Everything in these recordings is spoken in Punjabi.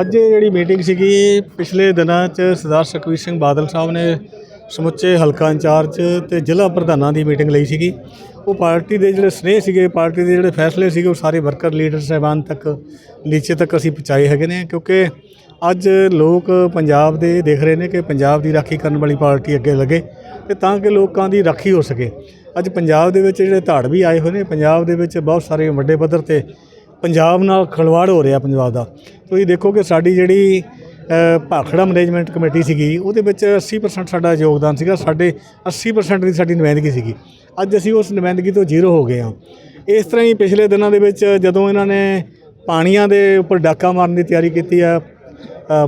ਅੱਜ ਇਹ ਜਿਹੜੀ ਮੀਟਿੰਗ ਸੀਗੀ, ਪਿਛਲੇ ਦਿਨਾਂ 'ਚ ਸਰਦਾਰ ਸੁਖਬੀਰ ਸਿੰਘ ਬਾਦਲ ਸਾਹਿਬ ਨੇ ਸਮੁੱਚੇ ਹਲਕਾ ਇੰਚਾਰਜ ਤੇ ਜ਼ਿਲ੍ਹਾ ਪ੍ਰਧਾਨਾਂ ਦੀ ਮੀਟਿੰਗ ਲਈ ਸੀਗੀ। ਉਹ ਪਾਰਟੀ ਦੇ ਜਿਹੜੇ ਸਨੇਹ ਸੀਗੇ, ਪਾਰਟੀ ਦੇ ਜਿਹੜੇ ਫੈਸਲੇ ਸੀਗੇ, ਉਹ ਸਾਰੇ ਵਰਕਰ, ਲੀਡਰ ਸਾਹਿਬਾਨ ਤੱਕ, ਨੀਚੇ ਤੱਕ ਅਸੀਂ ਪਹੁੰਚਾਏ ਹੈਗੇ ਨੇ, ਕਿਉਂਕਿ ਅੱਜ ਲੋਕ ਪੰਜਾਬ ਦੇ ਦੇਖ ਰਹੇ ਨੇ ਕਿ ਪੰਜਾਬ ਦੀ ਰਾਖੀ ਕਰਨ ਵਾਲੀ ਪਾਰਟੀ ਅੱਗੇ ਲੱਗੇ ਤੇ ਤਾਂ ਕਿ ਲੋਕਾਂ ਦੀ ਰਾਖੀ ਹੋ ਸਕੇ। ਅੱਜ ਪੰਜਾਬ ਦੇ ਵਿੱਚ ਜਿਹੜੇ ਧਾੜ ਵੀ ਆਏ ਹੋਏ ਨੇ, ਪੰਜਾਬ ਦੇ ਵਿੱਚ ਬਹੁਤ ਸਾਰੇ ਵੱਡੇ ਪੱਧਰ ਤੇ ਪੰਜਾਬ ਨਾਲ ਖਿਲਵਾੜ ਹੋ ਰਿਹਾ ਪੰਜਾਬ ਦਾ। ਤੁਸੀਂ ਦੇਖੋ ਕਿ ਸਾਡੀ ਜਿਹੜੀ ਭਾਖੜਾ ਮੈਨੇਜਮੈਂਟ ਕਮੇਟੀ ਸੀਗੀ, ਉਹਦੇ ਵਿੱਚ 80% ਸਾਡਾ ਯੋਗਦਾਨ ਸੀਗਾ, ਸਾਡੇ 80% ਦੀ ਸਾਡੀ ਨੁਮਾਇੰਦਗੀ ਸੀਗੀ। ਅੱਜ ਅਸੀਂ ਉਸ ਨੁਮਾਇੰਦਗੀ ਤੋਂ ਜ਼ੀਰੋ ਹੋ ਗਏ ਹਾਂ। ਇਸ ਤਰ੍ਹਾਂ ਹੀ ਪਿਛਲੇ ਦਿਨਾਂ ਦੇ ਵਿੱਚ ਜਦੋਂ ਇਹਨਾਂ ਨੇ ਪਾਣੀਆਂ ਦੇ ਉੱਪਰ ਡਾਕਾ ਮਾਰਨ ਦੀ ਤਿਆਰੀ ਕੀਤੀ ਆ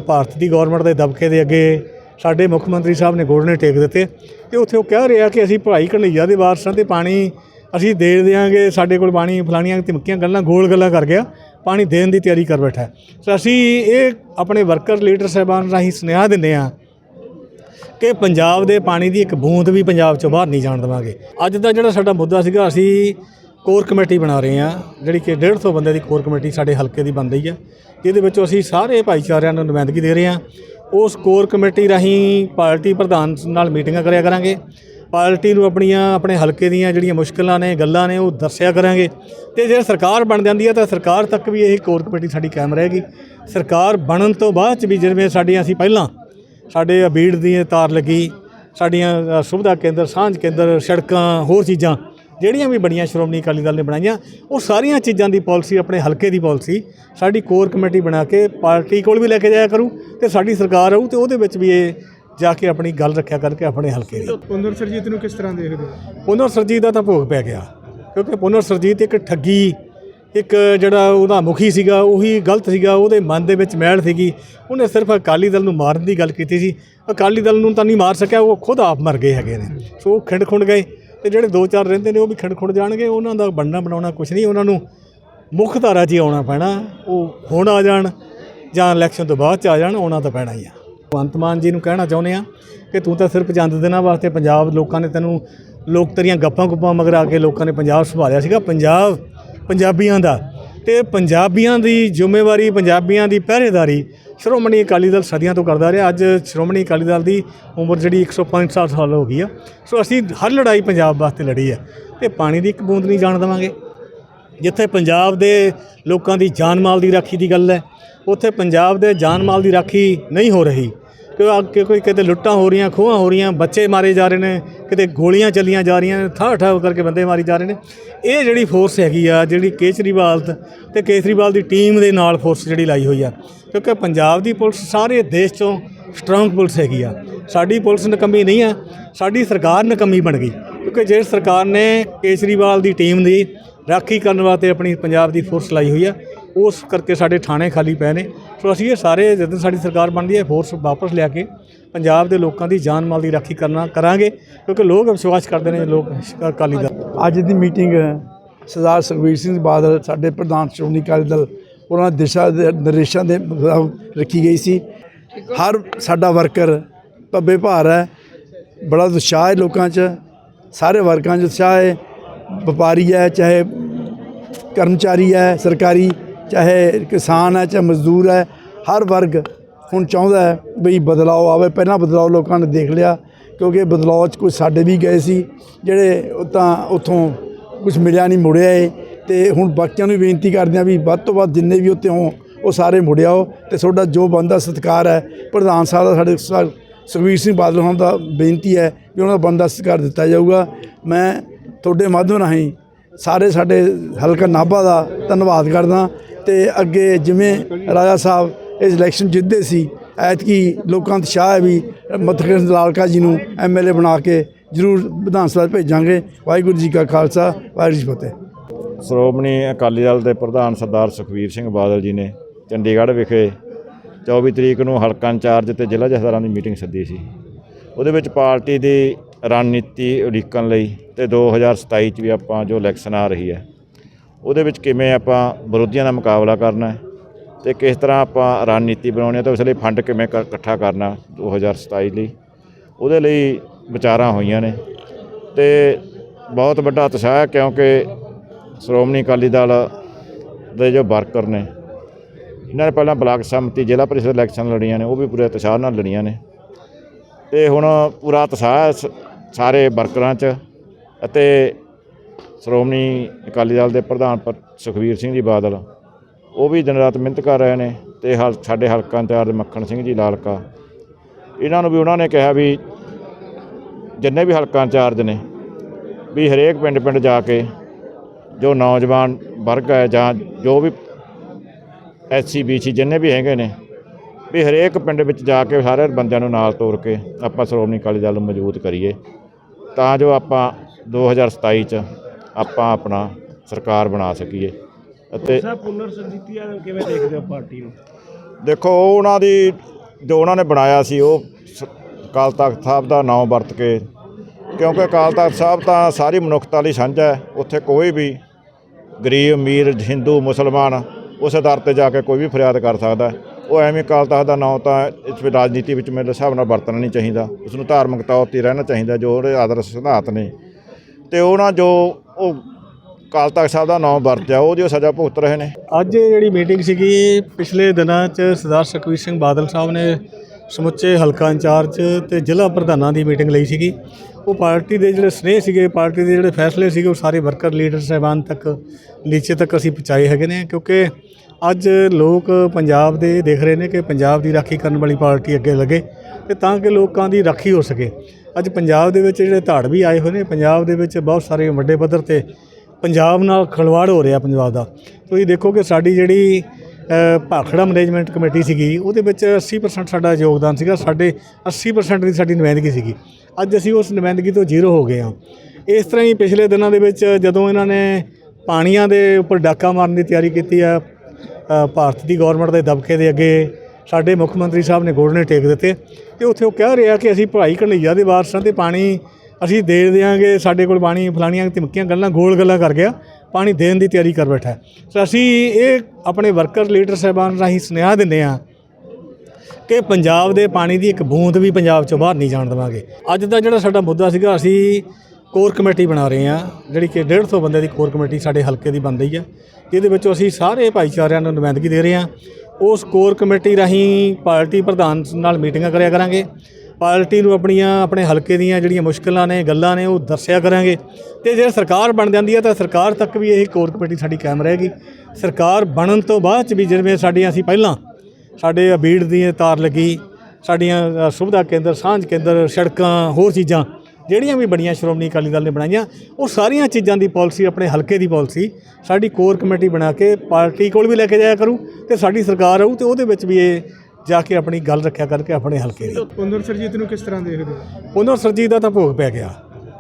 ਭਾਰਤ ਦੀ ਗਵਰਨਮੈਂਟ ਦੇ ਦਬਕੇ ਦੇ ਅੱਗੇ, ਸਾਡੇ ਮੁੱਖ ਮੰਤਰੀ ਸਾਹਿਬ ਨੇ ਗੋਲਨੇ ਟੇਕ ਦਿੱਤੇ। ਤੇ ਉੱਥੇ ਉਹ ਕਹਿ ਰਿਹਾ ਕਿ ਅਸੀਂ ਭਾਈ ਕਨਈਆ ਦੇ ਵਾਰਸਾਂ ਤੇ ਪਾਣੀ ਅਸੀਂ ਦੇ ਦਿਆਂਗੇ, ਸਾਡੇ ਕੋਲ ਬਾਣੀ ਫਲਾਣੀਆਂ ਧਮਕੀਆਂ, ਗੱਲਾਂ, ਗੋਲ ਗੱਲਾਂ ਕਰ ਗਿਆ, ਪਾਣੀ ਦੇਣ ਦੀ ਤਿਆਰੀ ਕਰ ਬੈਠਾ ਸੋ ਅਸੀਂ ਇਹ ਆਪਣੇ ਵਰਕਰ, ਲੀਡਰ ਸਾਹਿਬਾਨ ਰਾਹੀਂ ਸੁਨੇਹਾ ਦਿੰਦੇ ਹਾਂ ਕਿ ਪੰਜਾਬ ਦੇ ਪਾਣੀ ਦੀ ਇੱਕ ਬੂੰਦ ਵੀ ਪੰਜਾਬ ਚੋਂ ਬਾਹਰ ਨਹੀਂ ਜਾਣ ਦੇਵਾਂਗੇ। ਅੱਜ ਦਾ ਜਿਹੜਾ ਸਾਡਾ ਮੁੱਦਾ ਸੀਗਾ, ਅਸੀਂ ਕੋਰ ਕਮੇਟੀ ਬਣਾ ਰਹੇ ਹਾਂ, ਜਿਹੜੀ ਕਿ 150 ਬੰਦੇ ਦੀ ਕੋਰ ਕਮੇਟੀ ਸਾਡੇ ਹਲਕੇ ਦੀ ਬਣ ਰਹੀ ਹੈ। ਜਿਹਦੇ ਵਿੱਚੋਂ ਅਸੀਂ ਸਾਰੇ ਭਾਈਚਾਰਿਆਂ ਨੂੰ ਨੁਮਾਇੰਦਗੀ ਦੇ ਰਹੇ ਹਾਂ। ਉਸ ਕੋਰ ਕਮੇਟੀ ਰਾਹੀਂ ਪਾਰਟੀ ਪ੍ਰਧਾਨ ਨਾਲ ਮੀਟਿੰਗਾਂ ਕਰਿਆ ਕਰਾਂਗੇ। ਪਾਰਟੀ ਨੂੰ ਆਪਣੀਆਂ, ਆਪਣੇ ਹਲਕੇ ਦੀਆਂ ਜਿਹੜੀਆਂ ਮੁਸ਼ਕਲਾਂ ਨੇ, ਗੱਲਾਂ ਨੇ, ਉਹ ਦੱਸਿਆ ਕਰਾਂਗੇ। ਤੇ ਜੇ ਸਰਕਾਰ ਬਣ ਜਾਂਦੀ ਹੈ, ਤਾਂ ਸਰਕਾਰ ਤੱਕ ਵੀ ਇਹ ਕੋਰ ਕਮੇਟੀ ਸਾਡੀ ਕਾਇਮ ਰਹੇਗੀ। ਸਰਕਾਰ ਬਣਨ ਤੋਂ ਬਾਅਦ ਚ ਵੀ ਜਿਵੇਂ ਸਾਡੀਆਂ ਅਸੀਂ ਪਹਿਲਾਂ, ਸਾਡੇ ਬੀੜ ਦੀ ਤਾਰ ਲੱਗੀ, ਸਾਡੀਆਂ ਸੁਵਿਧਾ ਕੇਂਦਰ, ਸਾਂਝ ਕੇਂਦਰ, ਸੜਕਾਂ, ਹੋਰ ਚੀਜ਼ਾਂ, ਜਿਹੜੀਆਂ ਵੀ ਬੜੀਆਂ ਸ਼੍ਰੋਮਣੀ ਅਕਾਲੀ ਦਲ ਨੇ ਬਣਾਈਆਂ, ਉਹ ਸਾਰੀਆਂ ਚੀਜ਼ਾਂ ਦੀ ਪਾਲਿਸੀ, ਆਪਣੇ ਹਲਕੇ ਦੀ ਪਾਲਿਸੀ, ਸਾਡੀ ਕੋਰ ਕਮੇਟੀ ਬਣਾ ਕੇ ਪਾਰਟੀ ਕੋਲ ਵੀ ਲੈ ਕੇ ਜਾਇਆ ਕਰੂ ਤੇ ਸਾਡੀ ਸਰਕਾਰ ਆਊ ਤੇ ਉਹਦੇ ਵਿੱਚ ਵੀ ਇਹ ਜਾ ਕੇ ਆਪਣੀ ਗੱਲ ਰੱਖਿਆ ਕਰਕੇ ਆਪਣੇ ਹਲਕੇ ਦੀ। ਪੁੰਦਰ ਸਰਜੀਤ ਨੂੰ ਕਿਸ ਤਰ੍ਹਾਂ ਦੇਖਦੇ ਹੋ? ਪੁਨਰ ਸਰਜੀਤ ਦਾ ਤਾਂ ਭੋਗ ਪੈ ਗਿਆ ਕਿਉਂਕਿ ਪੁਨਰ ਸਰਜੀਤ ਇੱਕ ਠੱਗੀ ਇੱਕ ਜਿਹੜਾ ਉਹਦਾ ਮੁਖੀ ਸੀਗਾ ਉਹੀ ਗਲਤ ਸੀਗਾ ਉਹਦੇ ਮਨ ਦੇ ਵਿੱਚ ਮੈਲ ਸੀਗੀ। ਉਹਨੇ ਸਿਰਫ ਅਕਾਲੀ ਦਲ ਨੂੰ ਮਾਰਨ ਦੀ ਗੱਲ ਕੀਤੀ ਸੀ। ਅਕਾਲੀ ਦਲ ਨੂੰ ਤਾਂ ਨਹੀਂ ਮਾਰ ਸਕਿਆ ਉਹ ਖੁਦ ਆਪ ਮਰ ਗਏ ਹੈਗੇ ਨੇ। ਸੋ ਉਹ ਖਿੰਡ ਖੁੰਡ ਗਏ ਤੇ ਜਿਹੜੇ ਦੋ ਚਾਰ ਰਹਿੰਦੇ ਨੇ ਉਹ ਵੀ ਖਿੰਡ ਖੁੰਡ ਜਾਣਗੇ। ਉਹਨਾਂ ਦਾ ਬਣਨਾ ਬਣਾਉਣਾ ਕੁਝ ਨਹੀਂ ਉਹਨਾਂ ਨੂੰ ਮੁੱਖ ਧਾਰਾ 'ਚ ਆਉਣਾ ਪੈਣਾ। ਉਹ ਹੁਣ ਆ ਜਾਣ ਜਾਂ ਇਲੈਕਸ਼ਨ ਤੋਂ ਬਾਅਦ ਚ ਆ ਜਾਣ ਆਉਣਾ ਤਾਂ ਪੈਣਾ ਹੀ ਆ। ਭਗਵੰਤ ਮਾਨ ਜੀ ਨੂੰ ਕਹਿਣਾ ਚਾਹੁੰਦੇ ਆ ਕਿ ਤੂੰ ਤਾਂ ਸਿਰਫ ਚੰਦ ਦਿਨਾਂ ਵਾਸਤੇ ਪੰਜਾਬ ਲੋਕਾਂ ਨੇ ਤੈਨੂੰ ਲੋਕ ਤੇਰੀਆਂ ਗੱਪਾਂ ਗੁੱਪਾਂ ਮਗਰ ਆ ਕੇ ਲੋਕਾਂ ਨੇ ਪੰਜਾਬ ਸੰਭਾਲਿਆ ਸੀਗਾ, ਪੰਜਾਬ ਪੰਜਾਬੀਆਂ ਦਾ। ਤੇ ਪੰਜਾਬੀਆਂ ਦੀ ਜ਼ਿੰਮੇਵਾਰੀ, ਪੰਜਾਬੀਆਂ ਦੀ ਪਹਿਰੇਦਾਰੀ ਸ਼੍ਰੋਮਣੀ ਅਕਾਲੀ ਦਲ ਸਦੀਆਂ ਤੋਂ ਕਰਦਾ ਰਿਹਾ। ਅੱਜ ਸ਼੍ਰੋਮਣੀ ਅਕਾਲੀ ਦਲ ਦੀ ਉਮਰ ਜਿਹੜੀ 105 ਸਾਲ ਸਾਲ ਹੋ ਗਈ ਆ। ਸੋ ਅਸੀਂ ਹਰ ਲੜਾਈ ਪੰਜਾਬ ਵਾਸਤੇ ਲੜੀ ਆ ਤੇ ਪਾਣੀ ਦੀ ਇੱਕ ਬੂੰਦ ਨਹੀਂ ਜਾਣ ਦੇਵਾਂਗੇ। ਜਿੱਥੇ ਪੰਜਾਬ ਦੇ ਲੋਕਾਂ ਦੀ ਜਾਨ ਮਾਲ ਦੀ ਰਾਖੀ ਦੀ ਗੱਲ ਹੈ, ਉੱਥੇ ਪੰਜਾਬ ਦੇ ਜਾਨ ਮਾਲ ਦੀ ਰਾਖੀ ਨਹੀਂ ਹੋ ਰਹੀ। ਕਿ ਅੱਗੇ ਕੋਈ ਕਿਤੇ ਲੁੱਟਾਂ ਹੋ ਰਹੀਆਂ, ਖੋਹਾਂ ਹੋ ਰਹੀਆਂ, ਬੱਚੇ ਮਾਰੇ ਜਾ ਰਹੇ ਨੇ, ਕਿਤੇ ਗੋਲੀਆਂ ਚੱਲੀਆਂ ਜਾ ਰਹੀਆਂ ਨੇ ਠਾਹ ਠਾਹ ਕਰਕੇ ਬੰਦੇ ਮਾਰੀ ਜਾ ਰਹੇ ਨੇ। ਇਹ ਜਿਹੜੀ ਫੋਰਸ ਹੈਗੀ ਆ, ਜਿਹੜੀ ਕੇਜਰੀਵਾਲ ਤ- ਤੇ ਕੇਜਰੀਵਾਲ ਦੀ ਟੀਮ ਦੇ ਨਾਲ ਫੋਰਸ ਜਿਹੜੀ ਲਾਈ ਹੋਈ ਆ। ਕਿਉਂਕਿ ਪੰਜਾਬ ਦੀ ਪੁਲਿਸ, ਸਾਰੇ ਦੇਸ਼ ਚੋਂ ਸਟਰੋਂਗ ਪੁਲਿਸ ਹੈਗੀ ਆ। ਸਾਡੀ ਪੁਲਿਸ ਨਕਮੀ ਨਹੀਂ ਆ, ਸਾਡੀ ਸਰਕਾਰ ਨਕਮੀ ਬਣ ਗਈ। ਕਿਉਂਕਿ ਜੇ ਸਰਕਾਰ ਨੇ ਕੇਜਰੀਵਾਲ ਦੀ ਟੀਮ ਦੀ ਰਾਖੀ ਕਰਨ ਵਾਸਤੇ ਆਪਣੀ ਪੰਜਾਬ ਦੀ ਫੋਰਸ ਲਾਈ ਹੋਈ ਆ ਉਸ ਕਰਕੇ ਸਾਡੇ ਥਾਣੇ ਖਾਲੀ ਪਏ ਨੇ। ਸੋ ਅਸੀਂ ਇਹ ਸਾਰੇ ਜਦੋਂ ਸਾਡੀ ਸਰਕਾਰ ਬਣਦੀ ਹੈ ਫੋਰਸ ਵਾਪਸ ਲਿਆ ਕੇ ਪੰਜਾਬ ਦੇ ਲੋਕਾਂ ਦੀ ਜਾਨ ਮਾਲ ਦੀ ਰਾਖੀ ਕਰਨਾ ਕਰਾਂਗੇ, ਕਿਉਂਕਿ ਲੋਕ ਵਿਸ਼ਵਾਸ ਕਰਦੇ ਨੇ, ਲੋਕ ਅਕਾਲੀ ਦਲ। ਅੱਜ ਦੀ ਮੀਟਿੰਗ ਸਰਦਾਰ ਸੁਖਬੀਰ ਸਿੰਘ ਬਾਦਲ ਸਾਡੇ ਪ੍ਰਧਾਨ ਸ਼੍ਰੋਮਣੀ ਅਕਾਲੀ ਦਲ, ਉਹਨਾਂ ਦਿਸ਼ਾ ਦੇ ਨਿਰਦੇਸ਼ਾਂ ਦੇ ਰੱਖੀ ਗਈ ਸੀ। ਹਰ ਸਾਡਾ ਵਰਕਰ ਪੱਬੇ ਭਾਰ ਹੈ, ਬੜਾ ਉਤਸ਼ਾਹ ਹੈ ਲੋਕਾਂ 'ਚ, ਸਾਰੇ ਵਰਕਾਂ 'ਚ ਉਤਸ਼ਾਹ ਹੈ। ਵਪਾਰੀ ਹੈ, ਚਾਹੇ ਕਰਮਚਾਰੀ ਹੈ, ਸਰਕਾਰੀ ਚਾਹੇ ਕਿਸਾਨ ਹੈ, ਚਾਹੇ ਮਜ਼ਦੂਰ ਹੈ, ਹਰ ਵਰਗ ਹੁਣ ਚਾਹੁੰਦਾ ਹੈ ਵੀ ਬਦਲਾਅ ਆਵੇ। ਪਹਿਲਾਂ ਬਦਲਾਅ ਲੋਕਾਂ ਨੇ ਦੇਖ ਲਿਆ, ਕਿਉਂਕਿ ਬਦਲਾਅ 'ਚ ਕੁਝ ਸਾਡੇ ਵੀ ਗਏ ਸੀ, ਜਿਹੜੇ ਤਾਂ ਉੱਥੋਂ ਕੁਝ ਮਿਲਿਆ ਨਹੀਂ, ਮੁੜਿਆ ਏ। ਤੇ ਹੁਣ ਬਾਕੀਆਂ ਨੂੰ ਵੀ ਬੇਨਤੀ ਕਰਦੇ ਹਾਂ ਵੀ ਵੱਧ ਤੋਂ ਵੱਧ ਜਿੰਨੇ ਵੀ ਉੱਤੇ ਹੋ ਉਹ ਸਾਰੇ ਮੁੜਿਆਓ ਤੇ ਤੁਹਾਡਾ ਜੋ ਬੰਦਾ ਸਤਿਕਾਰ ਹੈ, ਪ੍ਰਧਾਨ ਸਾਹਿਬ ਦਾ, ਸਾਡੇ ਸ- ਸੁਖਬੀਰ ਸਿੰਘ ਬਾਦਲ ਹੋਣ ਦਾ ਬੇਨਤੀ ਹੈ ਵੀ ਉਹਨਾਂ ਦਾ ਬੰਦਾ ਸਤਿਕਾਰ ਦਿੱਤਾ ਜਾਊਗਾ। ਮੈਂ ਤੁਹਾਡੇ ਮਾਧਿਅਮ ਰਾਹੀਂ ਸਾਰੇ ਸਾਡੇ ਹਲਕਾ ਨਾਭਾ ਦਾ ਧੰਨਵਾਦ ਕਰਦਾ। ਤੇ ਅੱਗੇ ਜਿਵੇਂ ਰਾਜਾ ਸਾਹਿਬ ਇਸ ਇਲੈਕਸ਼ਨ ਜਿੱਤਦੇ ਸੀ, ਐਤਕੀ ਲੋਕਾਂ ਦਾ ਉਤਸ਼ਾਹ ਹੈ ਵੀ ਮੱਥਕਰਨ ਲਾਲਕਾ ਜੀ ਨੂੰ ਐਮਐਲਏ ਬਣਾ ਕੇ ਜ਼ਰੂਰ ਵਿਧਾਨ ਸਭਾ ਭੇਜਾਂਗੇ। ਵਾਹਿਗੁਰੂ ਜੀ ਕਾ ਖਾਲਸਾ, ਵਾਹਿਗੁਰੂ ਜੀ ਫਤਿਹ। ਸ਼੍ਰੋਮਣੀ ਅਕਾਲੀ ਦਲ ਦੇ ਪ੍ਰਧਾਨ ਸਰਦਾਰ ਸੁਖਬੀਰ ਸਿੰਘ ਬਾਦਲ ਜੀ ਨੇ ਚੰਡੀਗੜ੍ਹ ਵਿਖੇ 24 ਤਰੀਕ ਨੂੰ ਹਲਕਾ ਇੰਚਾਰਜ ਤੇ ਜ਼ਿਲ੍ਹਾ ਜਥੇਦਾਰਾਂ ਦੀ ਮੀਟਿੰਗ ਸੱਦੀ ਸੀ। ਉਹਦੇ ਵਿੱਚ ਪਾਰਟੀ ਦੀ ਰਣਨੀਤੀ ਉਲੀਕਣ ਲਈ ਤੇ 2027 ਚ ਵੀ ਆਪਾਂ ਜੋ ਇਲੈਕਸ਼ਨ ਆ ਰਹੀ ਹੈ ਉਹਦੇ ਵਿੱਚ ਕਿਵੇਂ ਆਪਾਂ ਵਿਰੋਧੀਆਂ ਦਾ ਮੁਕਾਬਲਾ ਕਰਨਾ ਹੈ ਤੇ ਕਿਸ ਤਰ੍ਹਾਂ ਆਪਾਂ ਰਣਨੀਤੀ ਬਣਾਉਣੀ ਹੈ ਤੇ ਉਸ ਲਈ ਫੰਡ ਕਿਵੇਂ ਕ- ਇਕੱਠਾ ਕਰਨਾ 2027 ਲਈ। ਉਹਦੇ ਲਈ ਵਿਚਾਰਾਂ ਹੋਈਆਂ ਨੇ ਤੇ ਬਹੁਤ ਵੱਡਾ ਉਤਸ਼ਾਹ ਹੈ ਕਿਉਂਕਿ ਸ਼੍ਰੋਮਣੀ ਅਕਾਲੀ ਦਲ ਦੇ ਜੋ ਵਰਕਰ ਨੇ, ਇਹਨਾਂ ਨੇ ਪਹਿਲਾਂ ਬਲਾਕ ਸੰਮਤੀ, ਜ਼ਿਲ੍ਹਾ ਪਰਿਸ਼ਦ ਇਲੈਕਸ਼ਨ ਲੜੀਆਂ ਨੇ, ਉਹ ਵੀ ਪੂਰੇ ਉਤਸ਼ਾਹ ਨਾਲ ਲੜੀਆਂ ਨੇ। ਤੇ ਹੁਣ ਪੂਰਾ ਉਤਸ਼ਾਹ ਸ- ਸਾਰੇ ਵਰਕਰਾਂ 'ਚ ਅਤੇ ਸ਼੍ਰੋਮਣੀ ਅਕਾਲੀ ਦਲ ਦੇ ਪ੍ਰਧਾਨ ਪ- ਸੁਖਬੀਰ ਸਿੰਘ ਜੀ ਬਾਦਲ, ਉਹ ਵੀ ਦਿਨ ਰਾਤ ਮਿਹਨਤ ਕਰ ਰਹੇ ਨੇ ਤੇ ਹਲ, ਸਾਡੇ ਹਲਕਾ ਇੰਚਾਰਜ ਮੱਖਣ ਸਿੰਘ ਜੀ ਲਾਲਕਾ ਇਹਨਾਂ ਨੂੰ ਵੀ ਉਹਨਾਂ ਨੇ ਕਿਹਾ ਵੀ ਜਿੰਨੇ ਵੀ ਹਲਕਾ ਇੰਚਾਰਜ ਨੇ, ਵੀ ਹਰੇਕ ਪਿੰਡ ਪਿੰਡ ਜਾ ਕੇ ਜੋ ਨੌਜਵਾਨ ਵਰਗ ਹੈ ਜਾਂ ਜੋ ਵੀ ਐਸਸੀ, ਬੀਸੀ ਜਿੰਨੇ ਵੀ ਹੈਗੇ ਨੇ, ਵੀ ਹਰੇਕ ਪਿੰਡ ਵਿੱਚ ਜਾ ਕੇ ਸਾਰੇ ਬੰਦਿਆਂ ਨੂੰ ਨਾਲ ਤੋਰ ਕੇ ਆਪਾਂ ਸ਼੍ਰੋਮਣੀ ਅਕਾਲੀ ਦਲ ਨੂੰ ਮਜ਼ਬੂਤ ਕਰੀਏ। ਤਾਂ ਜੋ ਆਪਾਂ 2027 ਚ ਆਪਾਂ ਆਪਣਾ ਸਰਕਾਰ ਬਣਾ ਸਕੀਏ। ਅਤੇ ਸਾਹਿਬ ਪੁਨਰ ਸੰਜੀਤੀ ਕਿਵੇਂ ਦੇਖਦੇ ਹੋ ਪਾਰਟੀ ਨੂੰ? ਦੇਖੋ ਉਹ ਉਹਨਾਂ ਦੀ ਜੋ ਉਹਨਾਂ ਨੇ ਬਣਾਇਆ ਸੀ ਉਹ ਅਕਾਲ ਤਖਤ ਸਾਹਿਬ ਦਾ ਨਾਮ ਵਰਤ ਕੇ ਕਿਉਂਕਿ ਅਕਾਲ ਤਖਤ ਸਾਹਿਬ ਤਾਂ ਸਾਰੀ ਮਨੁੱਖਤਾ ਲਈ ਸਾਂਝਾ ਹੈ। ਉੱਥੇ ਕੋਈ ਵੀ ਗਰੀਬ ਅਮੀਰ ਹਿੰਦੂ ਮੁਸਲਮਾਨ ਉਸ ਆਧਾਰ ਤੇ ਜਾ ਕੇ ਕੋਈ ਵੀ ਫਰਿਆਦ ਕਰ ਸਕਦਾ। ਉਹ ਐਵੇਂ ਅਕਾਲ ਤਖਤ ਦਾ ਨਾਮ ਤਾਂ ਇਸ ਵੀ ਰਾਜਨੀਤੀ ਵਿੱਚ ਮੇਰੇ ਹਿਸਾਬ ਨਾਲ ਵਰਤਣਾ ਨਹੀਂ ਚਾਹੀਦਾ। ਉਸ ਨੂੰ ਧਾਰਮਿਕ ਤੌਰ ਤੇ ਰਹਿਣਾ ਚਾਹੀਦਾ ਜੋ ਉਹਦੇ ਆਦਰਸ਼ ਸਿਧਾਂਤ ਨੇ। ਤੇ ਉਹਨਾਂ ਜੋ ਉਹ ਅਕਾਲ ਤਖਤ ਸਾਹਿਬ ਦਾ ਨਾਮ ਵਰਤਿਆ, ਉਹ ਉਹ ਸਜ਼ਾ ਭੁਗਤ ਰਹੇ ਨੇ। ਅੱਜ ਇਹ ਜਿਹੜੀ ਮੀਟਿੰਗ ਸੀਗੀ, ਪਿਛਲੇ ਦਿਨਾਂ 'ਚ ਸਰਦਾਰ ਸੁਖਬੀਰ ਸਿੰਘ ਬਾਦਲ ਸਾਹਿਬ ਨੇ ਸਮੁੱਚੇ ਹਲਕਾ ਇੰਚਾਰਜ ਤੇ ਜ਼ਿਲ੍ਹਾ ਪ੍ਰਧਾਨਾਂ ਦੀ ਮੀਟਿੰਗ ਲਈ ਸੀਗੀ। ਉਹ ਪਾਰਟੀ ਦੇ ਜਿਹੜੇ ਸਨੇਹ ਸੀਗੇ, ਪਾਰਟੀ ਦੇ ਜਿਹੜੇ ਫੈਸਲੇ ਸੀਗੇ, ਉਹ ਸਾਰੇ ਵਰਕਰ, ਲੀਡਰ ਸਾਹਿਬਾਨ ਤੱਕ, ਨੀਚੇ ਤੱਕ ਅਸੀਂ ਪਹੁੰਚਾਏ ਹੈਗੇ ਨੇ, ਕਿਉਂਕਿ ਅੱਜ ਲੋਕ ਪੰਜਾਬ ਦੇ ਦੇਖ ਰਹੇ ਨੇ ਕਿ ਪੰਜਾਬ ਦੀ ਰਾਖੀ ਕਰਨ ਵਾਲੀ ਪਾਰਟੀ ਅੱਗੇ ਲੱਗੇ ਤੇ ਤਾਂ ਕਿ ਲੋਕਾਂ ਦੀ ਰਾਖੀ ਹੋ ਸਕੇ। ਅੱਜ ਪੰਜਾਬ ਦੇ ਵਿੱਚ ਜਿਹੜੇ ਧਾੜ ਵੀ ਆਏ ਹੋਏ ਨੇ, ਪੰਜਾਬ ਦੇ ਵਿੱਚ ਬਹੁਤ ਸਾਰੇ ਵੱਡੇ ਪੱਧਰ ਤੇ ਪੰਜਾਬ ਨਾਲ ਖਲਵਾੜ ਹੋ ਰਿਹਾ ਪੰਜਾਬ ਦਾ। ਤੁਸੀਂ ਦੇਖੋ ਕਿ ਸਾਡੀ ਜਿਹੜੀ ਭਾਖੜਾ ਮੈਨੇਜਮੈਂਟ ਕਮੇਟੀ ਸੀਗੀ, ਉਹਦੇ ਵਿੱਚ 80% ਸਾਡਾ ਯੋਗਦਾਨ ਸੀਗਾ, ਸਾਡੇ 80% ਦੀ ਸਾਡੀ ਨੁਮਾਇੰਦਗੀ ਸੀਗੀ। ਅੱਜ ਅਸੀਂ ਉਸ ਨੁਮਾਇੰਦਗੀ ਤੋਂ ਜ਼ੀਰੋ ਹੋ ਗਏ ਹਾਂ। ਇਸ ਤਰ੍ਹਾਂ ਹੀ ਪਿਛਲੇ ਦਿਨਾਂ ਦੇ ਵਿੱਚ ਜਦੋਂ ਇਹਨਾਂ ਨੇ ਪਾਣੀਆਂ ਦੇ ਉੱਪਰ ਡਾਕਾ ਮਾਰਨ ਦੀ ਤਿਆਰੀ ਕੀਤੀ ਆ ਭਾਰਤ ਦੀ ਗਵਰਨਮੈਂਟ ਦੇ ਦਬਕੇ ਦੇ ਅੱਗੇ ਸਾਡੇ ਮੁੱਖ ਮੰਤਰੀ ਸਾਹਿਬ ਨੇ ਗੋਲਨੇ ਟੇਕ ਦਿੱਤੇ ਤੇ ਉੱਥੇ ਉਹ ਕਹਿ ਰਿਹਾ ਕਿ ਅਸੀਂ ਭਾਈ ਕਨਈਆ ਦੇ ਵਾਰਸਾਂ ਤੇ ਪਾਣੀ ਅਸੀਂ ਦੇ ਦਿਆਂਗੇ, ਸਾਡੇ ਕੋਲ ਪਾਣੀ, ਫਲਾਣੀਆਂ ਧਮਕੀਆਂ, ਗੱਲਾਂ, ਗੋਲ ਗੱਲਾਂ ਕਰ ਗਿਆ, ਪਾਣੀ ਦੇਣ ਦੀ ਤਿਆਰੀ ਕਰ ਬੈਠਾ ਸੋ ਅਸੀਂ ਇਹ ਆਪਣੇ ਵਰਕਰ ਲੀਡਰ ਸਾਹਿਬਾਨ ਰਾਹੀਂ ਸੁਨੇਹਾ ਦਿੰਦੇ ਹਾਂ ਕਿ ਪੰਜਾਬ ਦੇ ਪਾਣੀ ਦੀ ਇੱਕ ਬੂੰਦ ਵੀ ਪੰਜਾਬ ਚੋਂ ਬਾਹਰ ਨਹੀਂ ਜਾਣ ਦੇਵਾਂਗੇ। ਅੱਜ ਦਾ ਜਿਹੜਾ ਸਾਡਾ ਮੁੱਦਾ ਸੀਗਾ, ਅਸੀਂ ਕੋਰ ਕਮੇਟੀ ਬਣਾ ਰਹੇ ਹਾਂ, ਜਿਹੜੀ ਕਿ 150 ਬੰਦੇ ਦੀ ਕੋਰ ਕਮੇਟੀ ਸਾਡੇ ਹਲਕੇ ਦੀ ਬਣ ਰਹੀ ਹੈ। ਜਿਹਦੇ ਵਿੱਚੋਂ ਅਸੀਂ ਸਾਰੇ ਭਾਈਚਾਰਿਆਂ ਨੂੰ ਨੁਮਾਇੰਦਗੀ ਦੇ ਰਹੇ ਹਾਂ ਉਸ ਕੋਰ ਕਮੇਟੀ ਰਾਹੀਂ ਪਾਰਟੀ ਪ੍ਰਧਾਨ ਨਾਲ ਮੀਟਿੰਗਾਂ ਕਰਿਆ ਕਰਾਂਗੇ। ਪਾਰਟੀ ਨੂੰ ਆਪਣੀਆਂ, ਆਪਣੇ ਹਲਕੇ ਦੀਆਂ ਜਿਹੜੀਆਂ ਮੁਸ਼ਕਲਾਂ ਨੇ, ਗੱਲਾਂ ਨੇ, ਉਹ ਦੱਸਿਆ ਕਰਾਂਗੇ। ਤੇ ਜੇ ਸਰਕਾਰ ਬਣ ਜਾਂਦੀ ਹੈ ਤਾਂ ਸਰਕਾਰ ਤੱਕ ਵੀ ਇਹ ਕੋਰ ਕਮੇਟੀ ਸਾਡੀ ਕਾਇਮ ਰਹੇਗੀ। ਸਰਕਾਰ ਬਣਨ ਤੋਂ ਬਾਅਦ ਚ ਵੀ ਜਿਵੇਂ ਸਾਡੀਆਂ ਅਸੀਂ ਪਹਿਲਾਂ, ਸਾਡੇ ਬੀੜ ਦੀ ਤਾਰ ਲੱਗੀ, ਸਾਡੀਆਂ ਸੁਵਿਧਾ ਕੇਂਦਰ, ਸਾਂਝ ਕੇਂਦਰ, ਸੜਕਾਂ, ਹੋਰ ਚੀਜ਼ਾਂ ਜਿਹੜੀਆਂ ਵੀ ਬਣੀਆਂ ਸ਼੍ਰੋਮਣੀ ਅਕਾਲੀ ਦਲ ਨੇ ਬਣਾਈਆਂ ਉਹ ਸਾਰੀਆਂ ਚੀਜ਼ਾਂ ਦੀ ਪਾਲਿਸੀ ਆਪਣੇ ਹਲਕੇ ਦੀ ਪਾਲਿਸੀ ਸਾਡੀ ਕੋਰ ਕਮੇਟੀ ਬਣਾ ਕੇ ਪਾਰਟੀ ਕੋਲ ਵੀ ਲੈ ਕੇ ਜਾਇਆ ਕਰੂ ਤੇ ਸਾਡੀ ਸਰਕਾਰ ਆਊ ਤੇ ਉਹਦੇ ਵਿੱਚ ਵੀ ਇਹ ਜਾ ਕੇ ਆਪਣੀ ਗੱਲ ਰੱਖਿਆ ਕਰਕੇ ਆਪਣੇ ਹਲਕੇ ਦੀ। ਪੁਨਰ ਸਰਜੀਤ ਨੂੰ ਕਿਸ ਤਰ੍ਹਾਂ ਦੇਖਦੇ ਹੋ? ਪੁਨਰ ਸਰਜੀਤ ਦਾ ਤਾਂ ਭੋਗ ਪੈ ਗਿਆ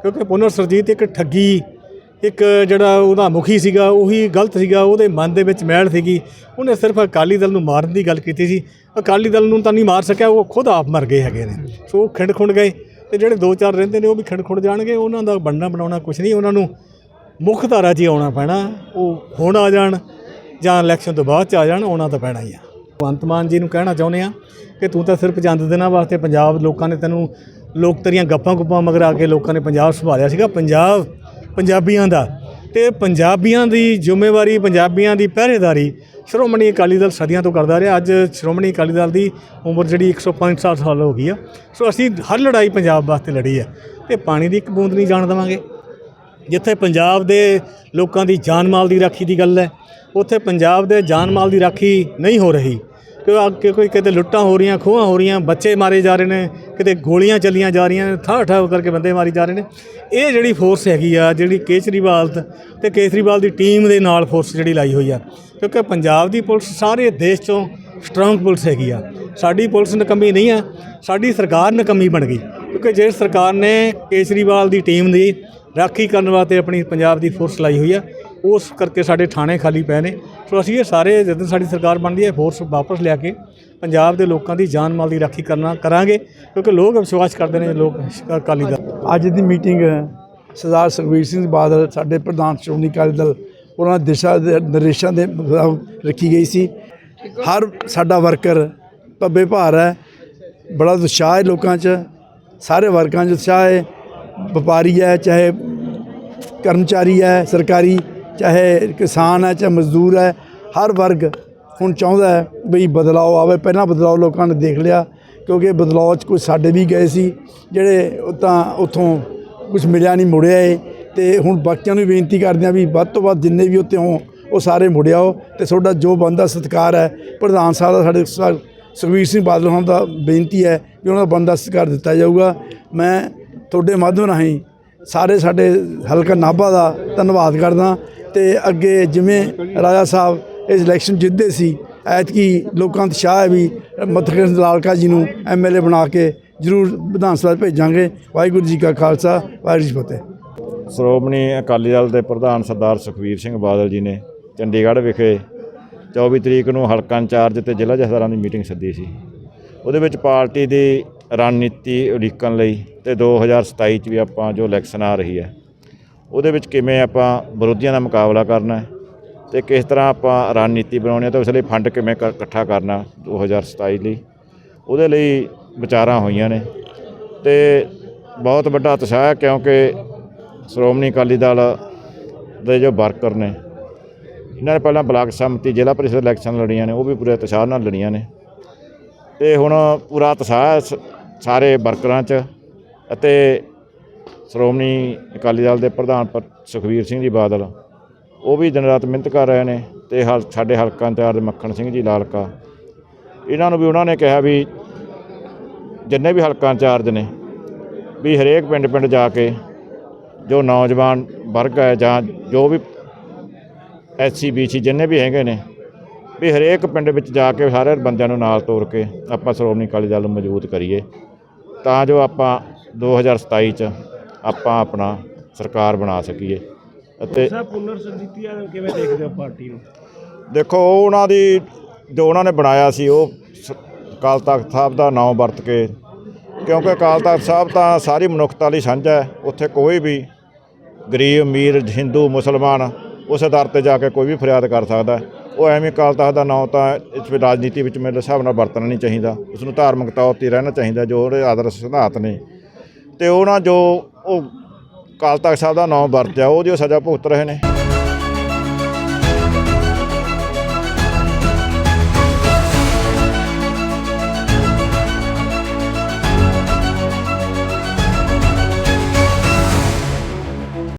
ਕਿਉਂਕਿ ਪੁਨਰ ਸਰਜੀਤ ਇੱਕ ਠੱਗੀ ਇੱਕ ਜਿਹੜਾ ਉਹਦਾ ਮੁਖੀ ਸੀਗਾ ਉਹੀ ਗਲਤ ਸੀਗਾ ਉਹਦੇ ਮਨ ਦੇ ਵਿੱਚ ਮੈਲ ਸੀਗੀ ਉਹਨੇ ਸਿਰਫ ਅਕਾਲੀ ਦਲ ਨੂੰ ਮਾਰਨ ਦੀ ਗੱਲ ਕੀਤੀ ਸੀ। ਅਕਾਲੀ ਦਲ ਨੂੰ ਤਾਂ ਨਹੀਂ ਮਾਰ ਸਕਿਆ ਉਹ ਖੁਦ ਆਪ ਮਰ ਗਏ ਹੈਗੇ ਨੇ। ਸੋ ਉਹ ਖਿੰਡ ਖੁੰਡ ਗਏ ਤੇ ਜਿਹੜੇ ਦੋ ਚਾਰ ਰਹਿੰਦੇ ਨੇ ਉਹ ਵੀ ਖਿੰਡ ਖੁੰਡ ਜਾਣਗੇ, ਉਹਨਾਂ ਦਾ ਬਣਨਾ ਬਣਾਉਣਾ ਕੁਝ ਨਹੀਂ, ਉਹਨਾਂ ਨੂੰ ਮੁੱਖ ਧਾਰਾ 'ਚ ਹੀ ਆਉਣਾ ਪੈਣਾ, ਉਹ ਹੁਣ ਆ ਜਾਣ ਜਾਂ ਇਲੈਕਸ਼ਨ ਤੋਂ ਬਾਅਦ ਚ ਆ ਜਾਣ, ਆਉਣਾ ਤਾਂ ਪੈਣਾ ਹੀ ਆ। ਭਗਵੰਤ ਮਾਨ ਜੀ ਨੂੰ ਕਹਿਣਾ ਚਾਹੁੰਦੇ ਆ ਕਿ ਤੂੰ ਤਾਂ ਸਿਰਫ ਚੰਦ ਦਿਨਾਂ ਵਾਸਤੇ ਪੰਜਾਬ ਲੋਕਾਂ ਨੇ ਤੈਨੂੰ ਲੋਕ ਤੇਰੀਆਂ ਗੱਪਾਂ ਗੁੱਪਾਂ ਮਗਰ ਆ ਕੇ ਲੋਕਾਂ ਨੇ ਪੰਜਾਬ ਸੰਭਾਲਿਆ ਸੀਗਾ, ਪੰਜਾਬ ਪੰਜਾਬੀਆਂ ਦਾ। ਤੇ ਪੰਜਾਬੀਆਂ ਦੀ ਜ਼ਿੰਮੇਵਾਰੀ, ਪੰਜਾਬੀਆਂ ਦੀ ਪਹਿਰੇਦਾਰੀ ਸ਼੍ਰੋਮਣੀ ਅਕਾਲੀ ਦਲ ਸਦੀਆਂ ਤੋਂ ਕਰਦਾ ਰਿਹਾ। ਅੱਜ ਸ਼੍ਰੋਮਣੀ ਅਕਾਲੀ ਦਲ ਦੀ ਉਮਰ ਜਿਹੜੀ 105 ਸਾਲ ਸਾਲ ਹੋ ਗਈ ਆ। ਸੋ ਅਸੀਂ ਹਰ ਲੜਾਈ ਪੰਜਾਬ ਵਾਸਤੇ ਲੜੀ ਆ ਤੇ ਪਾਣੀ ਦੀ ਇੱਕ ਬੂੰਦ ਨਹੀਂ ਜਾਣ ਦੇਵਾਂਗੇ। ਜਿੱਥੇ ਪੰਜਾਬ ਦੇ ਲੋਕਾਂ ਦੀ ਜਾਨ ਮਾਲ ਦੀ ਰਾਖੀ ਦੀ ਗੱਲ ਹੈ, ਉੱਥੇ ਪੰਜਾਬ ਦੇ ਜਾਨ ਮਾਲ ਦੀ ਰਾਖੀ ਨਹੀਂ ਹੋ ਰਹੀ। ਕਿ ਕੋਈ ਕਿਤੇ ਲੁੱਟਾਂ ਹੋ ਰਹੀਆਂ, ਖੋਹਾਂ ਹੋ ਰਹੀਆਂ, ਬੱਚੇ ਮਾਰੇ ਜਾ ਰਹੇ ਨੇ, ਕਿਤੇ ਗੋਲੀਆਂ ਚੱਲੀਆਂ ਜਾ ਰਹੀਆਂ ਨੇ ਠਾ ਠਾ ਕਰਕੇ ਬੰਦੇ ਮਾਰੀ ਜਾ ਰਹੇ ਨੇ। ਇਹ ਜਿਹੜੀ ਫੋਰਸ ਹੈਗੀ ਆ, ਜਿਹੜੀ ਕੇਜਰੀਵਾਲ ਤ- ਤੇ ਕੇਜਰੀਵਾਲ ਦੀ ਟੀਮ ਦੇ ਨਾਲ ਫੋਰਸ ਜਿਹੜੀ ਲਾਈ ਹੋਈ ਆ। ਕਿਉਂਕਿ ਪੰਜਾਬ ਦੀ ਪੁਲਿਸ, ਸਾਰੇ ਦੇਸ਼ 'ਚੋਂ ਸਟਰੋਂਗ ਪੁਲਿਸ ਹੈਗੀ ਆ। ਸਾਡੀ ਪੁਲਿਸ ਨਕਮੀ ਨਹੀਂ ਆ, ਸਾਡੀ ਸਰਕਾਰ ਨਕਮੀ ਬਣ ਗਈ। ਕਿਉਂਕਿ ਜੇ ਸਰਕਾਰ ਨੇ ਕੇਜਰੀਵਾਲ ਦੀ ਟੀਮ ਦੀ ਰਾਖੀ ਕਰਨ ਵਾਸਤੇ ਆਪਣੀ ਪੰਜਾਬ ਦੀ ਫੋਰਸ ਲਾਈ ਹੋਈ ਆ ਉਸ ਕਰਕੇ ਸਾਡੇ ਥਾਣੇ ਖਾਲੀ ਪਏ ਨੇ। ਸੋ ਅਸੀਂ ਇਹ ਸਾਰੇ ਜਦੋਂ ਸਾਡੀ ਸਰਕਾਰ ਬਣਦੀ ਹੈ ਫੋਰਸ ਵਾਪਸ ਲਿਆ ਕੇ ਪੰਜਾਬ ਦੇ ਲੋਕਾਂ ਦੀ ਜਾਨ ਮਾਲ ਦੀ ਰਾਖੀ ਕਰਨਾ ਕਰਾਂਗੇ, ਕਿਉਂਕਿ ਲੋਕ ਵਿਸ਼ਵਾਸ ਕਰਦੇ ਨੇ, ਲੋਕ ਅਕਾਲੀ ਦਲ। ਅੱਜ ਦੀ ਮੀਟਿੰਗ ਸਰਦਾਰ ਸੁਖਬੀਰ ਸਿੰਘ ਬਾਦਲ, ਸਾਡੇ ਪ੍ਰਧਾਨ ਸ਼੍ਰੋਮਣੀ ਅਕਾਲੀ ਦਲ, ਉਹਨਾਂ ਦਿਸ਼ਾ ਦੇ ਨਿਰਦੇਸ਼ਾਂ ਦੇ ਰੱਖੀ ਗਈ ਸੀ। ਹਰ ਸਾਡਾ ਵਰਕਰ ਪੱਬੇ ਭਾਰ ਹੈ, ਬੜਾ ਉਤਸ਼ਾਹ ਹੈ ਲੋਕਾਂ 'ਚ, ਸਾਰੇ ਵਰਕਾਂ 'ਚ ਉਤਸ਼ਾਹ ਹੈ। ਵਪਾਰੀ ਹੈ, ਚਾਹੇ ਕਰਮਚਾਰੀ ਹੈ, ਸਰਕਾਰੀ ਚਾਹੇ ਕਿਸਾਨ ਹੈ, ਚਾਹੇ ਮਜ਼ਦੂਰ ਹੈ, ਹਰ ਵਰਗ ਹੁਣ ਚਾਹੁੰਦਾ ਹੈ ਵੀ ਬਦਲਾਅ ਆਵੇ। ਪਹਿਲਾਂ ਬਦਲਾਅ ਲੋਕਾਂ ਨੇ ਦੇਖ ਲਿਆ, ਕਿਉਂਕਿ ਬਦਲਾਅ 'ਚ ਕੁਝ ਸਾਡੇ ਵੀ ਗਏ ਸੀ, ਜਿਹੜੇ ਤਾਂ ਉੱਥੋਂ ਕੁਝ ਮਿਲਿਆ ਨਹੀਂ, ਮੁੜਿਆ ਏ। ਤੇ ਹੁਣ ਬਾਕੀਆਂ ਨੂੰ ਵੀ ਬੇਨਤੀ ਕਰਦੇ ਆ ਵੀ ਵੱਧ ਤੋਂ ਵੱਧ ਜਿੰਨੇ ਵੀ ਉੱਤੇ ਹੋ ਉਹ ਸਾਰੇ ਮੁੜਿਆਓ ਤੇ ਤੁਹਾਡਾ ਜੋ ਬੰਦਾ ਸਤਿਕਾਰ ਹੈ, ਪ੍ਰਧਾਨ ਸਾਹਿਬ ਦਾ, ਸਾਡੇ ਸ- ਸੁਖਬੀਰ ਸਿੰਘ ਬਾਦਲ ਹੋਣ ਦਾ ਬੇਨਤੀ ਹੈ ਵੀ ਉਹਨਾਂ ਦਾ ਬੰਦਾ ਸਤਿਕਾਰ ਦਿੱਤਾ ਜਾਊਗਾ। ਮੈਂ ਤੁਹਾਡੇ ਮਾਧਿਅਮ ਰਾਹੀਂ ਸਾਰੇ ਸਾਡੇ ਹਲਕਾ ਨਾਭਾ ਦਾ ਧੰਨਵਾਦ ਕਰਦਾ। ਤੇ ਅੱਗੇ ਜਿਵੇਂ ਰਾਜਾ ਸਾਹਿਬ ਇਸ ਇਲੈਕਸ਼ਨ ਜਿੱਤਦੇ ਸੀ, ਐਤਕੀ ਲੋਕਾਂ ਦਾ ਉਤਸ਼ਾਹ ਹੈ ਵੀ ਮੱਥਕਰਨ ਲਾਲਕਾ ਜੀ ਨੂੰ ਐਮਐਲਏ ਬਣਾ ਕੇ ਜ਼ਰੂਰ ਵਿਧਾਨ ਸਭਾ 'ਚ ਭੇਜਾਂਗੇ। ਵਾਹਿਗੁਰੂ ਜੀ ਕਾ ਖਾਲਸਾ, ਵਾਹਿਗੁਰੂ ਜੀ ਫਤਿਹ। ਸ਼੍ਰੋਮਣੀ ਅਕਾਲੀ ਦਲ ਦੇ ਪ੍ਰਧਾਨ ਸਰਦਾਰ ਸੁਖਬੀਰ ਸਿੰਘ ਬਾਦਲ ਜੀ ਨੇ ਚੰਡੀਗੜ੍ਹ ਵਿਖੇ 24 ਤਰੀਕ ਨੂੰ ਹਲਕਾ ਇੰਚਾਰਜ ਤੇ ਜ਼ਿਲ੍ਹਾ ਜਥੇਦਾਰਾਂ ਦੀ ਮੀਟਿੰਗ ਸੱਦੀ ਸੀ। ਉਹਦੇ ਵਿੱਚ ਪਾਰਟੀ ਦੀ ਰਣਨੀਤੀ ਉਲੀਕਣ ਲਈ ਤੇ 2027 ਚ ਵੀ ਆਪਾਂ ਜੋ ਇਲੈਕਸ਼ਨ ਆ ਰਹੀ ਹੈ ਉਹਦੇ ਵਿੱਚ ਕਿਵੇਂ ਆਪਾਂ ਵਿਰੋਧੀਆਂ ਦਾ ਮੁਕਾਬਲਾ ਕਰਨਾ ਹੈ ਤੇ ਕਿਸ ਤਰ੍ਹਾਂ ਆਪਾਂ ਰਣਨੀਤੀ ਬਣਾਉਣੀ ਹੈ ਤੇ ਉਸ ਲਈ ਫੰਡ ਕਿਵੇਂ ਕ- ਇਕੱਠਾ ਕਰਨਾ 2027 ਲਈ। ਉਹਦੇ ਲਈ ਵਿਚਾਰਾਂ ਹੋਈਆਂ ਨੇ ਤੇ ਬਹੁਤ ਵੱਡਾ ਉਤਸ਼ਾਹ ਹੈ ਕਿਉਂਕਿ ਸ਼੍ਰੋਮਣੀ ਅਕਾਲੀ ਦਲ ਦੇ ਜੋ ਵਰਕਰ ਨੇ, ਇਹਨਾਂ ਨੇ ਪਹਿਲਾਂ ਬਲਾਕ ਸੰਮਤੀ, ਜ਼ਿਲ੍ਹਾ ਪਰਿਸ਼ਦ ਇਲੈਕਸ਼ਨ ਲੜੀਆਂ ਨੇ, ਉਹ ਵੀ ਪੂਰੇ ਉਤਸ਼ਾਹ ਨਾਲ ਲੜੀਆਂ ਨੇ। ਤੇ ਹੁਣ ਪੂਰਾ ਉਤਸ਼ਾਹ ਸ- ਸਾਰੇ ਵਰਕਰਾਂ 'ਚ ਅਤੇ ਸ਼੍ਰੋਮਣੀ ਅਕਾਲੀ ਦਲ ਦੇ ਪ੍ਰਧਾਨ ਪ- ਸੁਖਬੀਰ ਸਿੰਘ ਜੀ ਬਾਦਲ, ਉਹ ਵੀ ਦਿਨ ਰਾਤ ਮਿਹਨਤ ਕਰ ਰਹੇ ਨੇ ਤੇ ਹਲ, ਸਾਡੇ ਹਲਕਾ ਇੰਚਾਰਜ ਮੱਖਣ ਸਿੰਘ ਜੀ, ਲਾਲਕਾ। ਇਹਨਾਂ ਨੂੰ ਵੀ ਉਹਨਾਂ ਨੇ ਕਿਹਾ ਵੀ ਜਿੰਨੇ ਵੀ ਹਲਕਾ ਇੰਚਾਰਜ ਨੇ, ਵੀ ਹਰੇਕ ਪਿੰਡ ਪਿੰਡ ਜਾ ਕੇ ਜੋ ਨੌਜਵਾਨ ਵਰਗ ਹੈ ਜਾਂ ਜੋ ਵੀ ਐਸਸੀ, ਬੀਸੀ ਜਿੰਨੇ ਵੀ ਹੈਗੇ ਨੇ, ਵੀ ਹਰੇਕ ਪਿੰਡ ਵਿੱਚ ਜਾ ਕੇ ਸਾਰੇ ਬੰਦਿਆਂ ਨੂੰ ਨਾਲ ਤੋਰ ਕੇ ਆਪਾਂ ਸ਼੍ਰੋਮਣੀ ਅਕਾਲੀ ਦਲ ਨੂੰ ਮਜ਼ਬੂਤ ਕਰੀਏ। ਤਾਂ ਜੋ ਆਪਾਂ 2027 ਚ ਆਪਾਂ ਆਪਣਾ ਸਰਕਾਰ ਬਣਾ ਸਕੀਏ। ਅਤੇ ਸਾਹਿਬ ਪੁਨਰ ਸੰਜੀਤੀ ਆ ਕਿਵੇਂ ਦੇਖਦੇ ਹੋ ਪਾਰਟੀ ਨੂੰ? ਦੇਖੋ ਉਹ ਉਹਨਾਂ ਦੀ ਜੋ ਉਹਨਾਂ ਨੇ ਬਣਾਇਆ ਸੀ ਉਹ ਅਕਾਲ ਤਖਤ ਸਾਹਿਬ ਦਾ ਨਾਮ ਵਰਤ ਕੇ ਕਿਉਂਕਿ ਅਕਾਲ ਤਖਤ ਸਾਹਿਬ ਤਾਂ ਸਾਰੀ ਮਨੁੱਖਤਾ ਲਈ ਸਾਂਝਾ ਹੈ। ਉੱਥੇ ਕੋਈ ਵੀ ਗਰੀਬ ਅਮੀਰ ਹਿੰਦੂ ਮੁਸਲਮਾਨ ਉਸ ਆਧਾਰ ਤੇ ਜਾ ਕੇ ਕੋਈ ਵੀ ਫਰਿਆਦ ਕਰ ਸਕਦਾ। ਉਹ ਐਵੇਂ ਅਕਾਲ ਤਖਤ ਦਾ ਨਾਮ ਤਾਂ ਇਸ ਵਿੱਚ ਰਾਜਨੀਤੀ ਵਿੱਚ ਮੇਰੇ ਹਿਸਾਬ ਨਾਲ ਵਰਤਣਾ ਨਹੀਂ ਚਾਹੀਦਾ। ਉਸ ਨੂੰ ਧਾਰਮਿਕ ਤੌਰ ਤੇ ਰਹਿਣਾ ਚਾਹੀਦਾ ਜੋ ਉਹਦੇ ਆਦਰਸ਼ ਸਿਧਾਂਤ ਨੇ। ਤੇ ਉਹਨਾਂ ਜੋ ਉਹ ਕਾਲ ਤਖਤ ਸਾਹਿਬ ਦਾ ਨਾਮ ਵਰਤਿਆ ਉਹਦੀ ਉਹ ਸਜ਼ਾ ਭੁਗਤ ਰਹੇ ਨੇ।